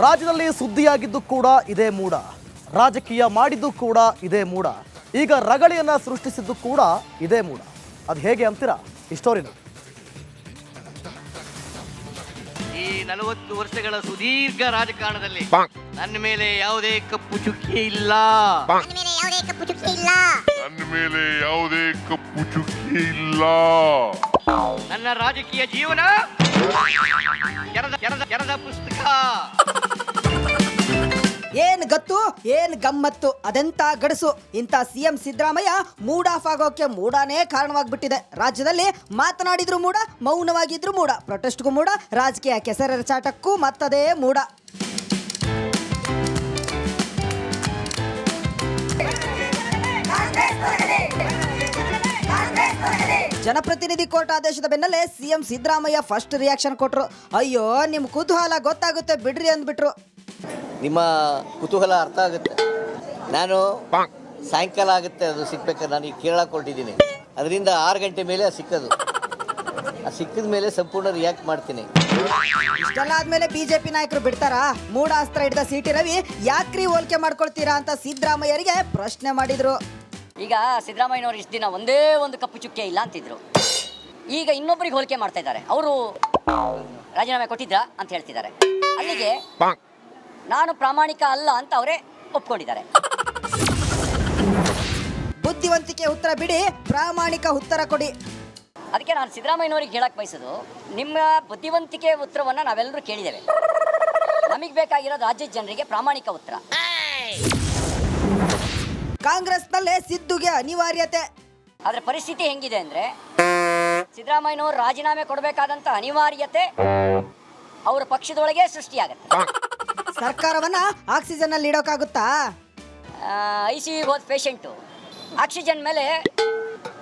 ರಾಜ್ಯದಲ್ಲಿ ಸುದ್ದಿಯಾಗಿದ್ದು ಕೂಡ ಇದೇ ಮೂಡ. ರಾಜಕೀಯ ಮಾಡಿದ್ದು ಕೂಡ ಇದೇ ಮೂಡ. ಈಗ ರಗಳಿಯನ್ನ ಸೃಷ್ಟಿಸಿದ್ದು ಕೂಡ ಇದೇ ಮೂಡ. ಅದು ಹೇಗೆ ಅಂತೀರಾ? ಈ ಸ್ಟೋರಿನ ಈ ನಲವತ್ತು ವರ್ಷಗಳ ಸುದೀರ್ಘ ರಾಜಕಾರಣದಲ್ಲಿ ನನ್ನ ಮೇಲೆ ಯಾವುದೇ ಕಪ್ಪು ಚುಕ್ಕಿ ಇಲ್ಲ. ನನ್ನ ಮೇಲೆ ಯಾವುದೇ ಕಪ್ಪು ಚುಕ್ಕಿ ಇಲ್ಲ. ನನ್ನ ಮೇಲೆ ಯಾವುದೇ ಕಪ್ಪು ಚುಕ್ಕಿ ಇಲ್ಲ. ನನ್ನ ರಾಜಕೀಯ ಜೀವನ ಕೆರದ ಕೆರದ ಕೆರದ ಪುಸ್ತಕ. ಏನ್ ಗತ್ತು, ಏನ್ ಗಮ್ಮತ್ತು? ಅದೆಂತ ಗಡಸು? ಇಂಥ ಸಿಎಂ ಸಿದ್ದರಾಮಯ್ಯ ಮೂಡ್ ಆಫ್ ಆಗೋಕೆ ಮೂಡಾನೇ ಕಾರಣವಾಗ್ಬಿಟ್ಟಿದೆ. ರಾಜ್ಯದಲ್ಲಿ ಮಾತನಾಡಿದ್ರು ಮೂಡ, ಮೌನವಾಗಿದ್ರು ಮೂಡ. ಪ್ರೊಟೆಸ್ಟ್ಗೂ ಮೂಡ, ರಾಜಕೀಯ ಕೆಸರೆರಚಾಟಕ್ಕೂ ಮತ್ತದೇ ಮೂಡ. ಜನಪ್ರತಿನಿಧಿ ಕೋರ್ಟ್ ಆದೇಶದ ಬೆನ್ನಲ್ಲೇ ಸಿಎಂ ಸಿದ್ದರಾಮಯ್ಯ ಫಸ್ಟ್ ರಿಯಾಕ್ಷನ್ ಕೊಟ್ರು. ಅಯ್ಯೋ, ನಿಮ್ ಕುತೂಹಲ ಗೊತ್ತಾಗುತ್ತೆ ಬಿಡ್ರಿ ಅಂದ್ಬಿಟ್ರು. ನಿಮ್ಮ ಕುತೂಹಲ ಅರ್ಥ ಆಗುತ್ತೆ. ನಾನು ಸಾಯಂಕಾಲ ಆಗುತ್ತೆ ಅದು ಸಿಕ್ಬೇಕಾದ್ರೆ ನಾನು ಈಗ ಕೇರಳ ಕೊಟ್ಟಿದ್ದೀನಿ ಅದರಿಂದ ಆರು ಗಂಟೆ ಮೇಲೆ ಅದು ಸಿಕ್ಕದು. ಆ ಸಿಕ್ಕಿದ ಮೇಲೆ ಸಂಪೂರ್ಣ ರಿಯಾಕ್ಟ್ ಮಾಡ್ತೀನಿ. ಇಷ್ಟೆಲ್ಲ ಆದ್ಮೇಲೆ ಬಿಜೆಪಿ ನಾಯಕರು ಬಿಡ್ತಾರಾ? ಮೂಢಾಸ್ತ್ರ ಹಿಡಿದ ಸಿಟಿ ರವಿ ಯಾಕ್ರಿ ಹೋಲಿಕೆ ಮಾಡ್ಕೊಳ್ತೀರಾ ಅಂತ ಸಿದ್ದರಾಮಯ್ಯರಿಗೆ ಪ್ರಶ್ನೆ ಮಾಡಿದ್ರು. ಈಗ ಸಿದ್ದರಾಮಯ್ಯನವರು ಇಷ್ಟು ದಿನ ಒಂದೇ ಒಂದು ಕಪ್ಪು ಚುಕ್ಕೆ ಇಲ್ಲ ಅಂತಿದ್ರು. ಈಗ ಇನ್ನೊಬ್ಬರಿಗೆ ಹೋಲಿಕೆ ಮಾಡ್ತಾ ಇದ್ದಾರೆ. ಅವರು ರಾಜೀನಾಮೆ ಕೊಟ್ಟಿದ್ರಾ ಅಂತ ಹೇಳ್ತಿದ್ದಾರೆ. ಅಲ್ಲಿಗೆ ನಾನು ಪ್ರಾಮಾಣಿಕ ಅಲ್ಲ ಅಂತ ಅವರೇ ಒಪ್ಕೊಂಡಿದ್ದಾರೆ. ಬುದ್ಧಿವಂತಿಕೆ ಉತ್ತರ ಬಿಡಿ ಪ್ರಾಮಾಣಿಕ ಉತ್ತರ ಕೊಡಿ. ಅದಕ್ಕೆ ನಾನು ಸಿದ್ದರಾಮಯ್ಯನವರಿಗೆ ಹೇಳಕ್ ಬಯಸೋದು ನಿಮ್ಮ ಬುದ್ಧಿವಂತಿಕೆ ಉತ್ತರವನ್ನು ನಾವೆಲ್ಲರೂ ಕೇಳಿದ್ದೇವೆ. ನಮಗೆ ಬೇಕಾಗಿರೋದು ರಾಜ್ಯದ ಜನರಿಗೆ ಪ್ರಾಮಾಣಿಕ ಉತ್ತರ. ಕಾಂಗ್ರೆಸ್ನಲ್ಲೇ ಸಿದ್ದುಗೆ ಅನಿವಾರ್ಯತೆ. ಅದರ ಪರಿಸ್ಥಿತಿ ಹೆಂಗಿದೆ ಅಂದ್ರೆ ಸಿದ್ದರಾಮಯ್ಯನವರು ರಾಜೀನಾಮೆ ಕೊಡಬೇಕಾದಂಥ ಅನಿವಾರ್ಯತೆ ಅವರ ಪಕ್ಷದೊಳಗೆ ಸೃಷ್ಟಿಯಾಗತ್ತೆ. ಸರ್ಕಾರವನ್ನ ಆಕ್ಸಿಜನ್ ಅಲ್ಲಿ ಇಡೋಕ್ಕಾಗುತ್ತಾ ಐ ಸಿ ಯು ಹೋದ ಪೇಷಂಟು ಆಕ್ಸಿಜನ್ ಮೇಲೆ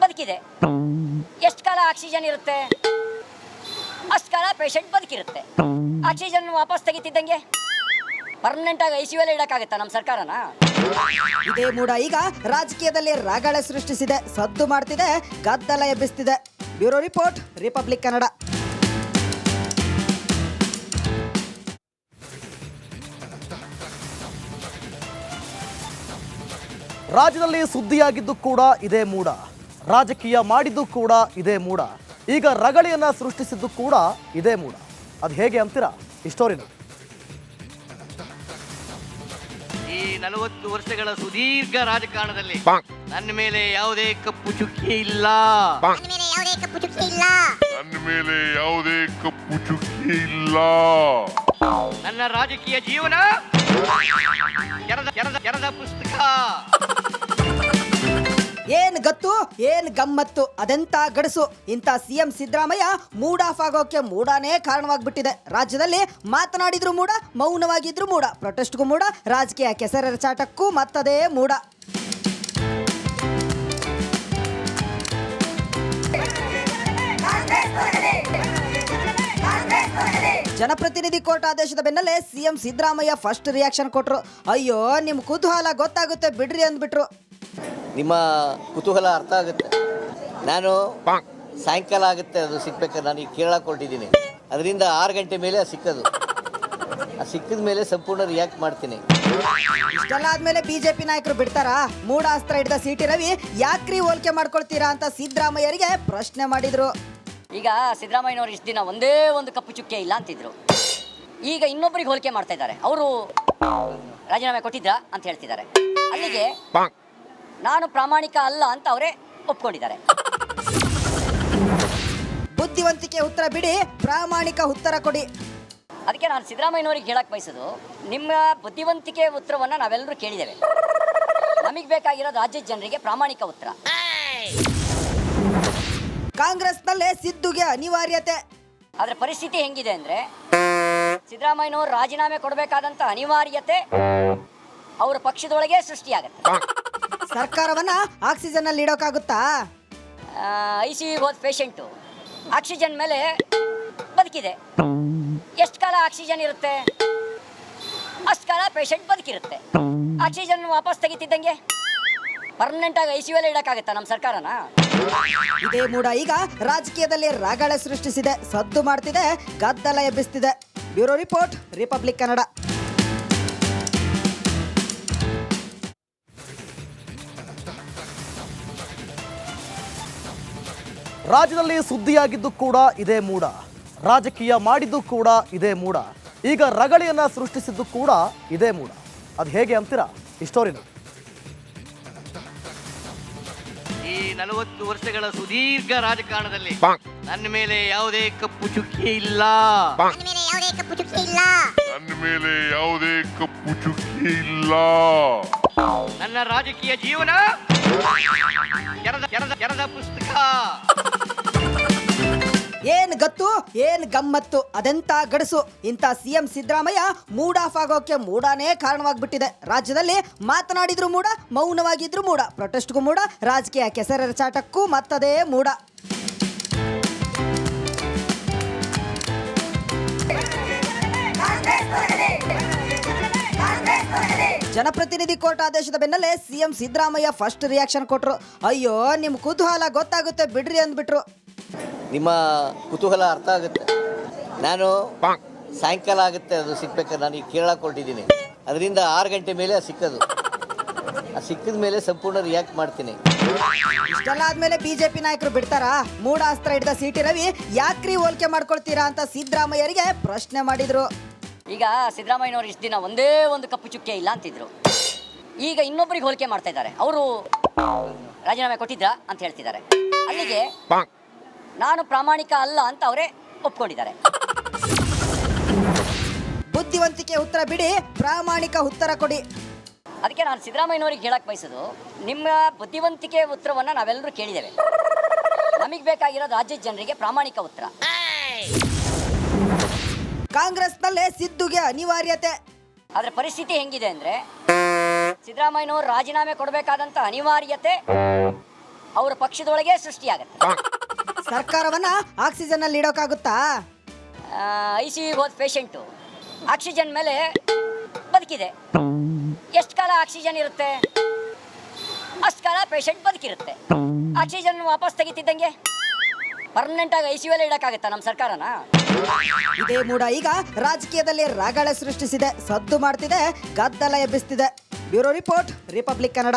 ಬದುಕಿದೆ. ಎಷ್ಟು ಕಾಲ ಆಕ್ಸಿಜನ್ ಇರುತ್ತೆ? ಅಷ್ಟು ಕಾಲ ಪೇಷಂಟ್ ಬದುಕಿರುತ್ತೆ. ಆಕ್ಸಿಜನ್ ವಾಪಸ್ ತೆಗಿತಿದ್ದಂಗೆ ಪರ್ಮನೆಂಟ್ ಆಗಿ ಐ ಸಿ ಯು ಅಲ್ಲಿ ಇಡೋಕ್ಕಾಗತ್ತಾ ನಮ್ಮ ಸರ್ಕಾರನ? ಇದೇ ಮೂಡ. ಈಗ ರಾಜಕೀಯದಲ್ಲಿ ರಗಳೆ ಸೃಷ್ಟಿಸಿದೆ ಸದ್ದು ಮಾಡ್ತಿದೆ ಗದ್ದಲ ಎಬ್ಬಿಸ್ತಿದೆ. Bureau report Republic Kannada. ರಾಜ್ಯದಲ್ಲಿ ಸುದ್ದಿಯಾಗಿದ್ದು ಕೂಡ ಇದೇ ಮೂಡ. ರಾಜಕೀಯ ಮಾಡಿದ್ದು ಕೂಡ ಇದೇ ಮೂಡ. ಈಗ ರಗಳಿಯನ್ನ ಸೃಷ್ಟಿಸಿದ್ದು ಕೂಡ ಇದೇ ಮೂಡ. ಅದು ಹೇಗೆ ಅಂತೀರಾ? ಈ ಸ್ಟೋರಿನ ಈ ನಲವತ್ತು ವರ್ಷಗಳ ಸುದೀರ್ಘ ರಾಜಕಾರಣದಲ್ಲಿ ನನ್ನ ಮೇಲೆ ಯಾವುದೇ ಕಪ್ಪು ಚುಕ್ಕಿ ಇಲ್ಲ. ನನ್ನ ಮೇಲೆ ಯಾವುದೇ ಕಪ್ಪು ಚುಕ್ಕಿ ಇಲ್ಲ. ನನ್ನ ಮೇಲೆ ಯಾವುದೇ ಕಪ್ಪು ಚುಕ್ಕಿ ಇಲ್ಲ. ನನ್ನ ರಾಜಕೀಯ ಜೀವನ. ಕೆರದ ಕೆರದ ಕೆರದ ಪುಸ್ತಕ. ಏನ್ ಗತ್ತು, ಏನ್ ಗಮ್ಮತ್ತು? ಅದೆಂತ ಗಡಸು? ಇಂಥ ಸಿಎಂ ಸಿದ್ದರಾಮಯ್ಯ ಮೂಡ್ ಆಫ್ ಆಗೋಕೆ ಮೂಡಾನೇ ಕಾರಣವಾಗ್ಬಿಟ್ಟಿದೆ. ರಾಜ್ಯದಲ್ಲಿ ಮಾತನಾಡಿದ್ರು ಮೂಡ, ಮೌನವಾಗಿದ್ರು ಮೂಡ. ಪ್ರೊಟೆಸ್ಟ್ಗೂ ಮೂಡ, ರಾಜಕೀಯ ಕೆಸರೆರಚಾಟಕ್ಕೂ ಮತ್ತದೇ ಮೂಡ. ಜನಪ್ರತಿನಿಧಿ ಕೋರ್ಟ್ ಆದೇಶದ ಬೆನ್ನಲ್ಲೇ ಸಿಎಂ ಸಿದ್ದರಾಮಯ್ಯ ಫಸ್ಟ್ ರಿಯಾಕ್ಷನ್ ಕೊಟ್ರು. ಅಯ್ಯೋ, ನಿಮ್ ಕುತೂಹಲ ಗೊತ್ತಾಗುತ್ತೆ ಬಿಡ್ರಿ ಅಂದ್ಬಿಟ್ರು. ನಿಮ್ಮ ಕುತೂಹಲ ಅರ್ಥ ಆಗುತ್ತೆ. ನಾನು ಸಾಯಂಕಾಲ ಆಗುತ್ತೆ ಅದು ಸಿಗ್ಬೇಕಾದ್ರೆ ನಾನು ಈಗ ಕೇಳಕ್ಕೆ ಹೊರಟಿದ್ದೀನಿ. ಅದರಿಂದ ಆರು ಗಂಟೆ ಮೇಲೆ ಅದು ಸಿಕ್ಕದು. ಆ ಸಿಕ್ಕಿದ ಮೇಲೆ ಸಂಪೂರ್ಣ ರಿಯಾಕ್ಟ್ ಮಾಡ್ತೀನಿ. ಇಷ್ಟೆಲ್ಲ ಆದ್ಮೇಲೆ ಬಿಜೆಪಿ ನಾಯಕರು ಬಿಡ್ತಾರಾ? ಮೂಡಾಸ್ತ್ರ ಹಿಡಿದ ಸಿಟಿ ರವಿ ಯಾಕ್ರಿ ಹೋಲಿಕೆ ಮಾಡ್ಕೊಳ್ತೀರಾ ಅಂತ ಸಿದ್ದರಾಮಯ್ಯರಿಗೆ ಪ್ರಶ್ನೆ ಮಾಡಿದ್ರು. ಈಗ ಸಿದ್ದರಾಮಯ್ಯನವರು ಇಷ್ಟು ದಿನ ಒಂದೇ ಒಂದು ಕಪ್ಪು ಚುಕ್ಕೆ ಇಲ್ಲ ಅಂತಿದ್ರು. ಈಗ ಇನ್ನೊಬ್ಬರಿಗೆ ಹೋಲಿಕೆ ಮಾಡ್ತಾ ಇದ್ದಾರೆ. ಅವರು ರಾಜೀನಾಮೆ ಕೊಟ್ಟಿದ್ರಾ ಅಂತ ಹೇಳ್ತಿದ್ದಾರೆ. ಅಲ್ಲಿಗೆ ನಾನು ಪ್ರಾಮಾಣಿಕ ಅಲ್ಲ ಅಂತ ಅವರೇ ಒಪ್ಕೊಂಡಿದ್ದಾರೆ. ಬುದ್ಧಿವಂತಿಕೆ ಉತ್ತರ ಬಿಡಿ ಪ್ರಾಮಾಣಿಕ ಉತ್ತರ ಕೊಡಿ. ಅದಕ್ಕೆ ನಾನು ಸಿದ್ದರಾಮಯ್ಯನವರಿಗೆ ಹೇಳಕ್ ಬಯಸೋದು ನಿಮ್ಮ ಬುದ್ಧಿವಂತಿಕೆ ಉತ್ತರವನ್ನು ನಾವೆಲ್ಲರೂ ಕೇಳಿದ್ದೇವೆ. ನಮಗೆ ಬೇಕಾಗಿರೋದು ರಾಜ್ಯದ ಜನರಿಗೆ ಪ್ರಾಮಾಣಿಕ ಉತ್ತರ. ಕಾಂಗ್ರೆಸ್ನಲ್ಲೇ ಸಿದ್ದುಗೆ ಅನಿವಾರ್ಯತೆ. ಆದರೆ ಪರಿಸ್ಥಿತಿ ಹೆಂಗಿದೆ ಅಂದ್ರೆ ಸಿದ್ದರಾಮಯ್ಯನವರು ರಾಜೀನಾಮೆ ಕೊಡಬೇಕಾದಂತ ಅನಿವಾರ್ಯತೆ ಅವರ ಪಕ್ಷದೊಳಗೆ ಸೃಷ್ಟಿಯಾಗತ್ತೆ. ಸರ್ಕಾರವನ್ನ ಆಕ್ಸಿಜನ್ ಅಲ್ಲಿ ಇಡೋಕ್ಕಾಗುತ್ತಾ ಐ ಸಿ ಹೋದ ಪೇಷಂಟು. ಆಕ್ಸಿಜನ್ ಮೇಲೆ ಬದುಕಿದೆ. ಎಷ್ಟು ಕಾಲ ಆಕ್ಸಿಜನ್ ಇರುತ್ತೆ? ಅಷ್ಟು ಕಾಲ ಪೇಷಂಟ್ ಬದುಕಿರುತ್ತೆ. ಆಕ್ಸಿಜನ್ ವಾಪಸ್ ತೆಗಿತಿದ್ದಂಗೆ ಪರ್ಮನೆಂಟ್ ಆಗಿ ಐ ಸಿ ಯು ಅಲ್ಲಿ ಇಡೋಕ್ಕಾಗತ್ತಾ ನಮ್ಮ ಸರ್ಕಾರನ? ಇದೇ ಮೂಡ ಈಗ ರಾಜಕೀಯದಲ್ಲಿ ರಗಳೆ ಸೃಷ್ಟಿಸಿದೆ ಸದ್ದು ಮಾಡ್ತಿದೆ ಗದ್ದಲ ಎಬ್ಬಿಸ್ತಿದೆ. Bureau report Republic Kannada. ರಾಜ್ಯದಲ್ಲಿ ಸುದ್ದಿಯಾಗಿದ್ದು ಕೂಡ ಇದೇ ಮೂಡ. ರಾಜಕೀಯ ಮಾಡಿದ್ದು ಕೂಡ ಇದೇ ಮೂಡ. ಈಗ ರಗಳಿಯನ್ನ ಸೃಷ್ಟಿಸಿದ್ದು ಕೂಡ ಇದೇ ಮೂಡ. ಅದು ಹೇಗೆ ಅಂತೀರಾ? ಇಷ್ಟೋರಿನ ಈ ನಲವತ್ತು ವರ್ಷಗಳ ಸುದೀರ್ಘ ರಾಜಕಾರಣದಲ್ಲಿ ನನ್ನ ಮೇಲೆ ಯಾವುದೇ ಕಪ್ಪು ಚುಕ್ಕಿ ಇಲ್ಲ. ನನ್ನ ಮೇಲೆ ಯಾವುದೇ ಕಪ್ಪು ಚುಕ್ಕೆ ಇಲ್ಲ. ನನ್ನ ಮೇಲೆ ಯಾವುದೇ ಕಪ್ಪು ಚುಕ್ಕಿ ಇಲ್ಲ. ನನ್ನ ರಾಜಕೀಯ ಜೀವನ ಕೆರದ ಕೆರದ ಕೆರದ ಪುಸ್ತಕ. ಏನ್ ಗತ್ತು, ಏನ್ ಗಮ್ಮತ್ತು? ಅದೆಂತ ಗಡಸು? ಇಂಥ ಸಿಎಂ ಸಿದ್ದರಾಮಯ್ಯ ಮೂಡ್ ಆಫ್ ಆಗೋಕೆ ಮೂಡಾನೇ ಕಾರಣವಾಗ್ಬಿಟ್ಟಿದೆ. ರಾಜ್ಯದಲ್ಲಿ ಮಾತನಾಡಿದ್ರು ಮೂಡ, ಮೌನವಾಗಿದ್ರು ಮೂಡ. ಪ್ರೊಟೆಸ್ಟ್ಗೂ ಮೂಡ, ರಾಜಕೀಯ ಕೆಸರೆರಚಾಟಕ್ಕೂ ಮತ್ತದೇ ಮೂಡ. ಜನಪ್ರತಿನಿಧಿ ಕೋರ್ಟ್ ಆದೇಶದ ಬೆನ್ನಲ್ಲೇ ಸಿಎಂ ಸಿದ್ದರಾಮಯ್ಯ ಫಸ್ಟ್ ರಿಯಾಕ್ಷನ್ ಕೊಟ್ರು. ಅಯ್ಯೋ, ನಿಮ್ ಕುತೂಹಲ ಗೊತ್ತಾಗುತ್ತೆ ಬಿಡ್ರಿ ಅಂದ್ಬಿಟ್ರು. ನಿಮ್ಮ ಕುತೂಹಲ ಅರ್ಥ ಆಗುತ್ತೆ. ನಾನು ಸಾಯಂಕಾಲ ಆಗುತ್ತೆ ಅದು ಸಿಗ್ಬೇಕಾದ್ರೆ ನಾನು ಈಗ ಕೇರಳ ಕೊಟ್ಟಿದ್ದೀನಿ ಅದರಿಂದ ಆರು ಗಂಟೆ ಮೇಲೆ ಅದು ಸಿಕ್ಕದು. ಆ ಸಿಕ್ಕಿದ ಮೇಲೆ ಸಂಪೂರ್ಣ ರಿಯಾಕ್ಟ್ ಮಾಡ್ತೀನಿ. ಇಷ್ಟೆಲ್ಲ ಆದ್ಮೇಲೆ ಬಿಜೆಪಿ ನಾಯಕರು ಬಿಡ್ತಾರಾ? ಮೂಡ ಅಸ್ತ್ರ ಹಿಡಿದ ಸಿಟಿ ರವಿ ಯಾಕ್ರಿ ಹೋಲಿಕೆ ಮಾಡ್ಕೊಳ್ತೀರಾ ಅಂತ ಸಿದ್ದರಾಮಯ್ಯರಿಗೆ ಪ್ರಶ್ನೆ ಮಾಡಿದ್ರು. ಈಗ ಸಿದ್ದರಾಮಯ್ಯನವರು ಇಷ್ಟು ದಿನ ಒಂದೇ ಒಂದು ಕಪ್ಪು ಚುಕ್ಕೆ ಇಲ್ಲ ಅಂತಿದ್ರು. ಈಗ ಇನ್ನೊಬ್ಬರಿಗೆ ಹೋಲಿಕೆ ಮಾಡ್ತಾ ಇದ್ದಾರೆ. ಅವರು ರಾಜೀನಾಮೆ ಕೊಟ್ಟಿದ್ರ ಅಂತ ಹೇಳ್ತಿದ್ದಾರೆ. ಅಲ್ಲಿಗೆ ನಾನು ಪ್ರಾಮಾಣಿಕ ಅಲ್ಲ ಅಂತ ಅವರೇ ಒಪ್ಕೊಂಡಿದ್ದಾರೆ. ಬುದ್ಧಿವಂತಿಕೆ ಉತ್ತರ ಬಿಡಿ ಪ್ರಾಮಾಣಿಕ ಉತ್ತರ ಕೊಡಿ. ಅದಕ್ಕೆ ನಾನು ಸಿದ್ದರಾಮಯ್ಯನವರಿಗೆ ಹೇಳಕ್ ಬಯಸೋದು ನಿಮ್ಮ ಬುದ್ಧಿವಂತಿಕೆ ಉತ್ತರವನ್ನು ನಾವೆಲ್ಲರೂ ಕೇಳಿದ್ದೇವೆ. ನಮಗೆ ಬೇಕಾಗಿರೋದು ರಾಜ್ಯದ ಜನರಿಗೆ ಪ್ರಾಮಾಣಿಕ ಉತ್ತರ. ಕಾಂಗ್ರೆಸ್ನಲ್ಲೇ ಸಿದ್ದುಗೆ ಅನಿವಾರ್ಯತೆ. ಅದರ ಪರಿಸ್ಥಿತಿ ಹೆಂಗಿದೆ ಅಂದ್ರೆ ಸಿದ್ದರಾಮಯ್ಯನವರು ರಾಜೀನಾಮೆ ಕೊಡಬೇಕಾದಂತ ಅನಿವಾರ್ಯತೆ ಅವರ ಪಕ್ಷದೊಳಗೆ ಸೃಷ್ಟಿಯಾಗತ್ತೆ. ಸರ್ಕಾರವನ್ನ ಆಕ್ಸಿಜನ್ ಅಲ್ಲಿ ಇಡೋಕ್ಕಾಗುತ್ತಾ ಐ ಸಿ ಹೋದ ಪೇಷಂಟು ಆಕ್ಸಿಜನ್ ಮೇಲೆ ಬದುಕಿದೆ. ಎಷ್ಟು ಕಾಲ ಆಕ್ಸಿಜನ್ ಇರುತ್ತೆ? ಅಷ್ಟು ಕಾಲ ಪೇಷಂಟ್ ಬದುಕಿರುತ್ತೆ. ಆಕ್ಸಿಜನ್ ವಾಪಸ್ ತೆಗಿತಿದ್ದಂಗೆ ಪರ್ಮನೆಂಟ್ ಆಗಿ ಐ ಸಿ ಯು ಇಡೋಕ್ಕಾಗತ್ತಾ ನಮ್ಮ ಸರ್ಕಾರನ? ಇದೇ ಮೂಡ. ಈಗ ರಾಜಕೀಯದಲ್ಲಿ ರಾಗಳ ಸೃಷ್ಟಿಸಿದೆ ಸದ್ದು ಮಾಡ್ತಿದೆ ಗದ್ದಲ ಎಬ್ಬಿಸ್ತಿದೆ. Bureau report Republic Kannada.